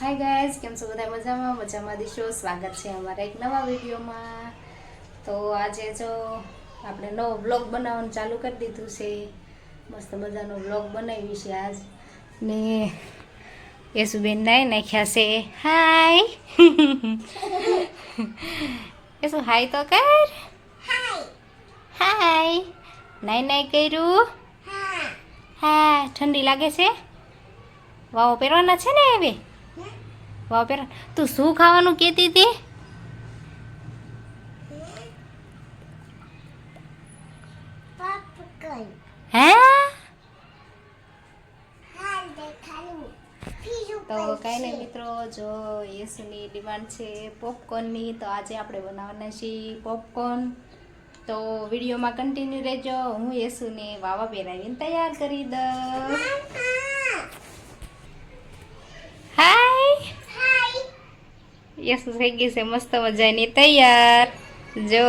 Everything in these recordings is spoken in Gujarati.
હાય ગાઈઝ કેમ છો બધા મજામાં? મજામાં દીશો સ્વાગત છે અમારા એક નવા વિડીયોમાં. તો આજે જો આપણે નવો બ્લોગ બનાવવાનું ચાલુ કરી દીધું છે. મસ્ત મજાનો બ્લોગ બનાવી છે આજ. ને યશુબેન નાઈ નાખ્યા છે. હાય યશુ હાય તો કર. હાય નાઈ નાઈ કર્યું? હા ઠંડી લાગે છે? વાવો પહેરવાના છે ને હવે? વાવ પહેરવા તું શું ખાવાનું કહેતી હતી? હે? તો કાંઈ નહીં મિત્રો, જો યસુની ડિમાન્ડ છે પોપકોર્નની તો આજે આપણે બનાવવાના છીએ પોપકોર્ન તો વિડીયોમાં કન્ટિન્યુ રહેજો. હું યસુને વાવા પહેરાવીને તૈયાર કરી દઉં હાય યસુ થઈ ગઈ છે? મસ્ત મજાની તૈયાર. જો.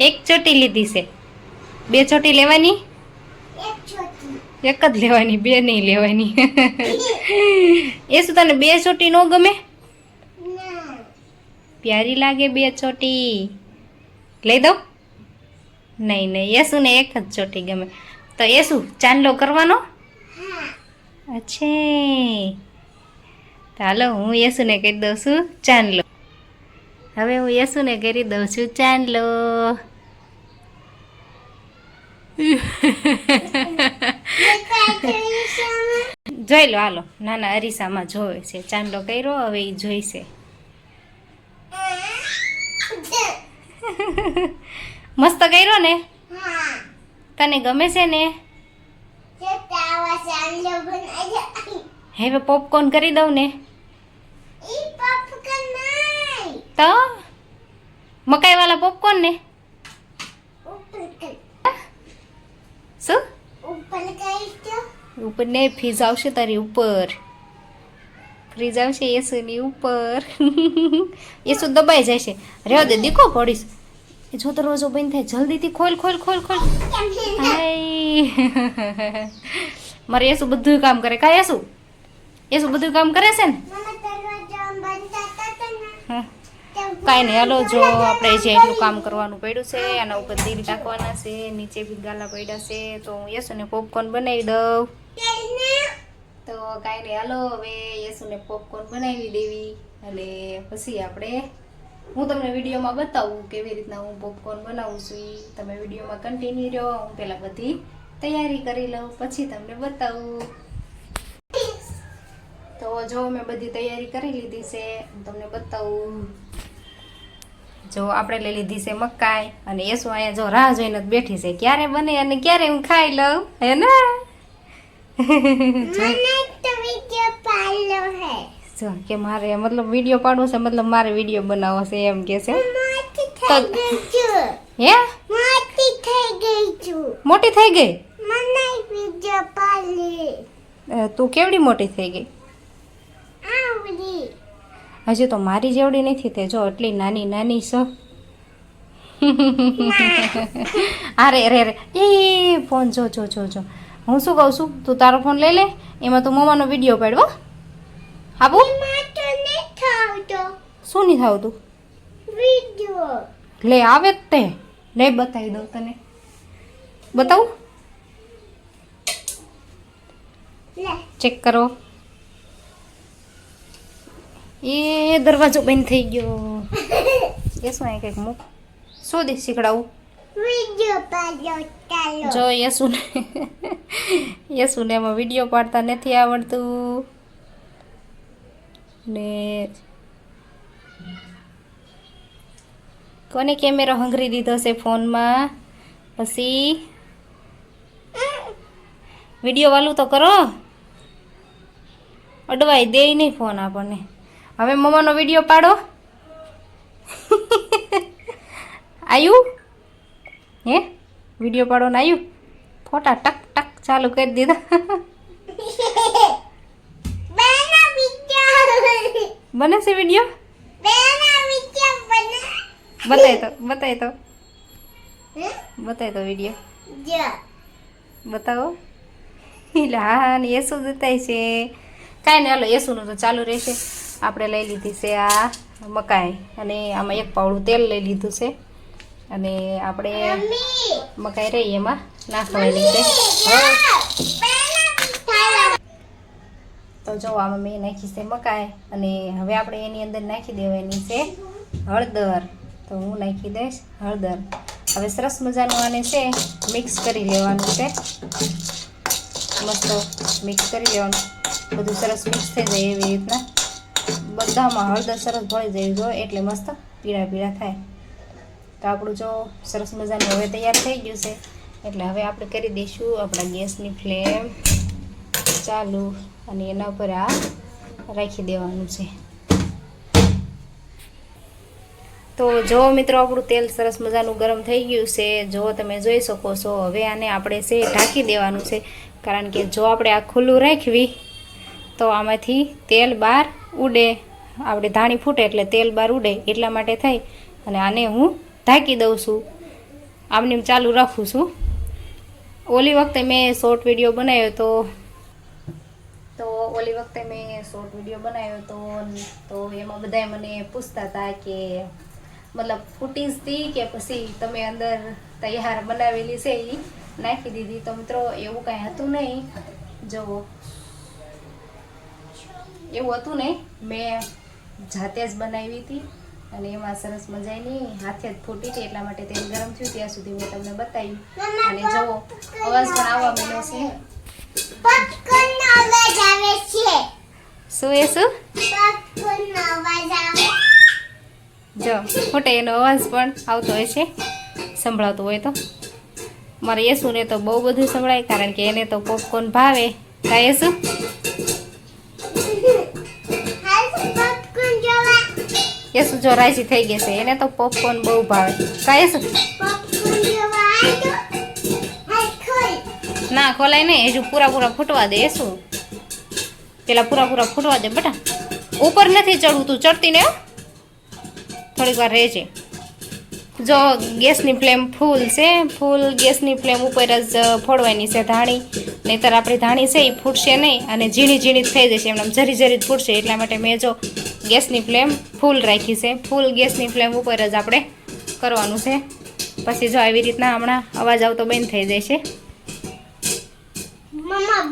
એક ચોટી લીધી છે. બે ચોટી લેવાની? એક જ લેવાની બે નહીં લેવાની. એ શું તને બે ચોટી ન ગમે? પ્યારી લાગે બે ચોટી. લઈ દઉં? નહીં નહીં. યસુ ને એક જ ચોટી ગમે. તો યસુ ચાંદલો કરવાનો? અચ્છા. ચાલો હું યસુને કહી દઉં છું ચાંદલો. હવે હું યસુને કરી દઉં છું ચાંદલો. જોઈ લો હાલો નાના અરીસામાં જોવે છે. ચાંદલો કર્યો હવે એ જોઈશે. મસ્ત કર્યો ને? તને ગમે છે ને? હવે પોપકોર્ન કરી દઉં ને. તો? મકાઈ વાળા પોપકોર્ન ને? શું? ઉપર ને ફ્રીજ આવશે તારી ઉપર. ફ્રીજ આવશે એસુની ઉપર. એસુ દબાઈ જાય છે રેવા દે દીકો પડીશ એ જો દરવાજો બંધ થાય જલ્દીથી ખોલ ખોલ ખોલ ખોલ. મારે એસુ બધું કામ કરે. કાંઈ એસુ એસુ બધું કામ કરે છે ને. હા. કાંઈ નહીં, હાલો, જો આપણે જે એટલું કામ કરવાનું પડ્યું છે, આના ઉપર દિલ ટાંકવાના છે, નીચે બી ગાલા પડ્યા છે, તો હું યશુને પોપકોર્ન બનાવી દઉં. તો કાંઈ નહીં, હાલો, હવે યશુને પોપકોર્ન બનાવી દેવી. અને પછી આપણે, હું તમને વિડીયોમાં બતાવું કેવી રીતના હું પોપકોર્ન બનાવું છું તમે વિડીયોમાં કન્ટિન્યુ રહો હું પહેલાં બધી તૈયારી કરી લઉં, પછી તમને બતાવું. તો જો મેં બધી તૈયારી કરી લીધી છે તમને બતાવું. જો આપણે લઈ લીધી છે મકાઈ અને એસો અહીંયા જો રાહ જોઈને જ બેઠી છે. ક્યારે બને અને ક્યારે હું ખાઈ લઉં? હે ને? જો. કે મારે મતલબ વીડિયો પાડવો છે મતલબ મારે વીડિયો બનાવવો છે એમ કે છે. હે? મોટી થઈ ગઈ તું કેવડી મોટી થઈ ગઈ? હજી તો મારી જેવડી નથી તે જો એટલી નાની નાની છો અરે રે રે એ ફોન જો જો જો જો. હું શું કહું છું? તું તારો ફોન લઈ લે એમાં તું મમ્માનો વીડિયો પાડવો હાબુ? શું નહીં થાવ તું લે આવે જ તે. લે બતાવી દઉં તને. બતાવું? ચેક કરો. એ દરવાજો બંધ થઈ ગયો. એ અહીં કંઈક મૂક. શું દે શીખડાવું? જો યસુને યસુને એમાં વીડિયો પાડતા નથી આવડતું. ને કોને કેમેરો હંગરી દીધો છે ફોનમાં? પછી? વીડિયો વાલું તો કરો. અડવાઈ દે નહીં ફોન આપણને. હવે મમ્માનો વીડિયો પાડો. આયુ? હે? વીડિયો પાડો ને આવ્યું ફોટા ટક ટક ચાલુ કરી દીધા. બને છે વીડિયો? બતાય તો બતાય તો. બતાય તો વીડિયો. બતાવો. એટલે હા હા ને એસુ બતાય છે. કાંઈ નહીં હાલો એસુનું તો ચાલુ રહેશે. આપણે લઈ લીધી છે આ મકાઈ. અને આમાં એક પાવડું તેલ લઈ લીધું છે. અને આપણે મકાઈ રહી એમાં નાખવાની છે. તો જો આમાં મેં નાખી છે મકાઈ. અને હવે આપણે એની અંદર નાખી દેવાની છે હળદર. તો હું નાખી દઈશ હળદર. હવે સરસ મજાનું આને છે મિક્સ કરી લેવાનું છે. મસ્ત મિક્સ કરી લેવાનું. બધું સરસ મિક્સ થઈ જાય એવી રીતના. બધામાં હળદર સરસ ભળી જવી જોઈએ એટલે મસ્ત પીળા પીળા થાય. તો આપણું જો સરસ મજાનું હવે તૈયાર થઈ ગયું છે. એટલે હવે આપણે કરી દઈશું આપણા ગેસની ફ્લેમ ચાલુ અને એના ઉપર આ રાખી દેવાનું છે. તો જો મિત્રો આપણું તેલ સરસ મજાનું ગરમ થઈ ગયું છે, જો તમે જોઈ શકો છો, હવે આને આપણે છે ઢાંકી દેવાનું છે. કારણ કે જો આપણે આ ખુલ્લું રાખવી, તો આમાંથી તેલ બહાર ઉડે. આપણે ધાણી ફૂટે એટલે તેલ બહાર ઉડે એટલા માટે થઈ અને આને હું ઢાંકી દઉં છું. આમને ચાલુ રાખું છું. ઓલી વખતે મેં શોર્ટ વીડિયો બનાવ્યો તો તો ઓલી વખતે મેં શોર્ટ વીડિયો બનાવ્યો તો તો એમાં બધાય મને પૂછતા હતા કે મતલબ ફૂટી જ કે પછી તમે અંદર તૈયાર બનાવેલી છે એ નાખી દીધી. તો મિત્રો એવું કાંઈ હતું નહીં. જો એવું હતું નહીં. મેં જાતે જ બનાવી હતી અને એમાં સરસ મજાની હાથે જ ફૂટી હતી એટલા માટે તેલ ગરમ થયું. ત્યાં સુધી મેં તમને બતાવ્યું. અને જુઓ અવાજ પણ આવવા મળ્યો છે. શું એ શું? જો એનો અવાજ પણ આવતો હોય છે. સંભળાતો હોય તો. મારે યેસુને તો બહુ બધું સંભળાય કારણ કે એને તો પોપકોર્ન ભાવે. કાંઈ યેસુ યેસુ જો રાજી થઈ ગઈ છે એને તો પોપકોર્ન બહુ ભાવે. હાલ ખોલ ના ખોલાય નહીં હજુ પૂરા પૂરા ફૂટવા દે શું પેલા પૂરા પૂરા ફૂટવા દે બેટા. ઉપર નથી ચડવું તું ચડતી ને. થોડીક વાર રહેજે. જો ગેસની ફ્લેમ ફૂલ છે ફૂલ ગેસની ફ્લેમ ઉપર જ ફોડવાની છે ધાણી. નહીંતર આપણી ધાણી છે એ ફૂટશે નહીં અને ઝીણી ઝીણી જ થઈ જશે એમને ઝરી જરી જરી જ ફૂટશે. એટલા માટે મેં જો ગેસની ફ્લેમ ફૂલ રાખી છે. ફૂલ ગેસની ફ્લેમ ઉપર જ આપણે કરવાનું છે. પછી જો આવી રીતના હમણાં અવાજ આવતો બંધ થઈ જાય છે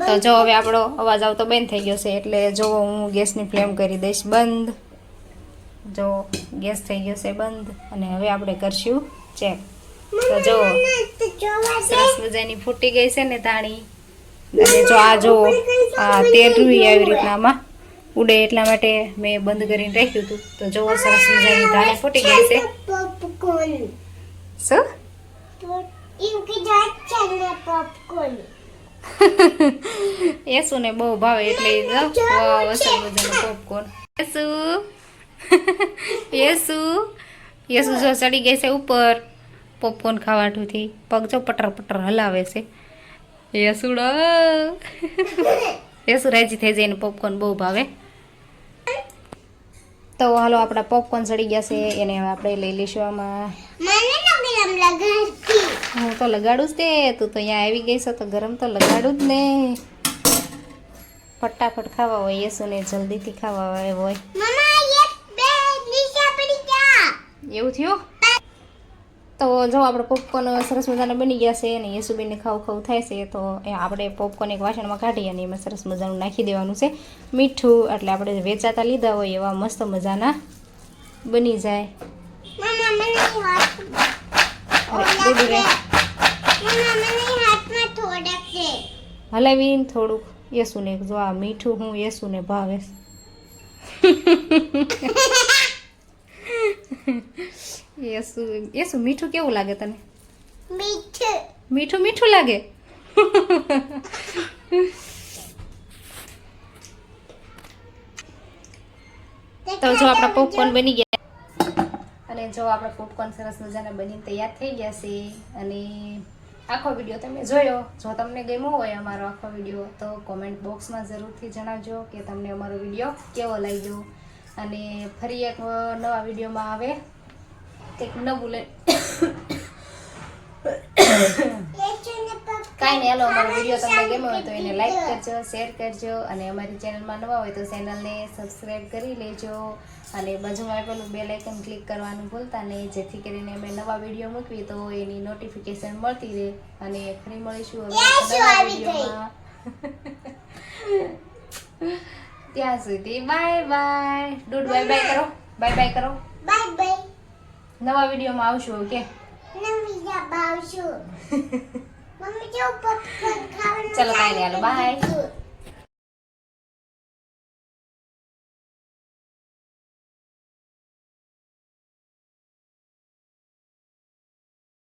તો જો હવે આપણો અવાજ આવતો બંધ થઈ ગયો છે એટલે જો હું ગેસની ફ્લેમ કરી દઈશ બંધ. જો ગેસ થઈ ગયો છે બંધ અને હવે આપણે કરશું ચેક તો જો સરસ મજાની ફૂટી ગઈ છે ને ધાણી. અને જો આ જો આ તેલ રૂઈ આવી રીતના આમાં ઉડે એટલા માટે મેં બંધ કરીને રાખ્યું હતું. તો જો સરસ મજાની ધાણી ફૂટી ગઈ છે. શું? યેસુ ને બહુ ભાવે એટલે વાવ અસલ મજાનો પોપકોર્ન યેસુ. યેસુ. યેસુ જો ચડી ગઈ છે ઉપર. પોપકોર્ન ખાવાઠુંથી પગ જો પટર પટર હલાવે છે. યેસુડા યેસુ રાજી થઈ જાય ને પોપકોર્ન બહુ ભાવે. તો હાલો આપણા પોપકોર્ન ચડી ગયા છે. એને હવે આપણે લઈ લઈશું આમાં. હું તો લગાડું જ તે. તું તો અહીંયા આવી ગઈ છે તો ગરમ તો લગાડું જ ને. ફટાફટ ખાવા હોય યેસુને જલ્દીથી ખાવા હોય હોય મમ્મા એક બે નીચે પડી ગયા એવું થયું? તો જો આપણે પોપકોર્ન સરસ મજાના બની ગયા છે અને યેસુબેનને ખાવું ખાવું થાય છે તો એ આપણે પોપકોર્ન એક વાસણમાં કાઢી અને એમાં સરસ મજાનું નાખી દેવાનું છે. મીઠું એટલે આપણે વેચાતા લીધા હોય એવા મસ્ત મજાના બની જાય. હલાવીને થોડુંક યેસુને જો આ મીઠું હું યસુને ભાવે. યેસુ યેસુ મીઠું કેવું લાગે તને? મીઠું. મીઠું મીઠું લાગે? તો જો આપણા પોપકોર્ન બની ગયા. અને જો આપણા પોપકોર્ન સરસ મજાના બનીને તૈયાર થઈ ગયા છે અને આખો વીડિયો તમે જોયો. જો તમને ગમ્યો હોય અમારો આખો વીડિયો તો કોમેન્ટ બોક્સમાં જરૂરથી જણાવજો કે તમને અમારો વીડિયો કેવો લાગ્યો. અને ફરી એક નવા વિડીયોમાં આવે. કંઈક નવું લઈ કાંઈ નહીં હાલો અમારો વીડિયો તમને ગમ્યો હોય તો એને લાઈક કરજો શેર કરજો અને અમારી ચેનલમાં નવા હોય તો ચેનલને સબસ્ક્રાઈબ કરી લેજો. અને બાજુમાં પેલું બે લાઇકન ક્લિક કરવાનું ભૂલતા નહીં જેથી કરીને અમે નવા વીડિયો મૂકવી તો એની નોટિફિકેશન મળતી રહે. અને ફરી મળીશું હવે ત્યાં સુધી bye bye dude bye bye કરો. બાય બાય કરો. બાય બાય નવા વિડીયોમાં આવશું ઓકે? ચલો, કાંઈ નહીં, હાલો. ચાલુ